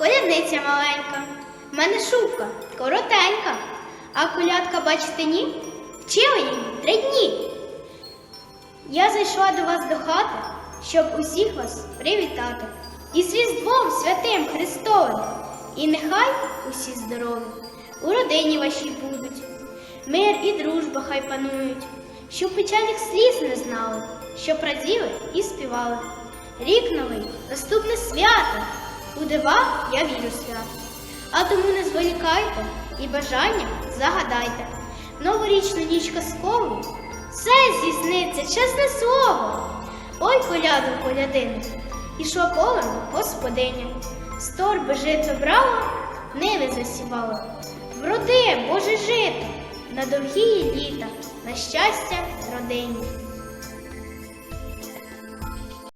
колядниця маленька, в мене шубка коротенька, а колядка, бачите, ні, вчила її три дні. Я зайшла до вас до хати, щоб усіх вас привітати. І з Різдвом святим Христовим. І нехай усі здорові, у родині вашій будуть. Мир і дружба хай панують, щоб печальних сліз не знали, щоб раділи і співали. Рік новий, наступне свято, дива я вірю свято. А тому не зволікайте і бажання загадайте. Новорічну ніч казкову все здійсниться, чесне слово. Ой, коляду, колядину, ішла полем господиня, з торби жито брала, ниви засівала. Вроди, Боже жито, на довгі літа, на щастя родині.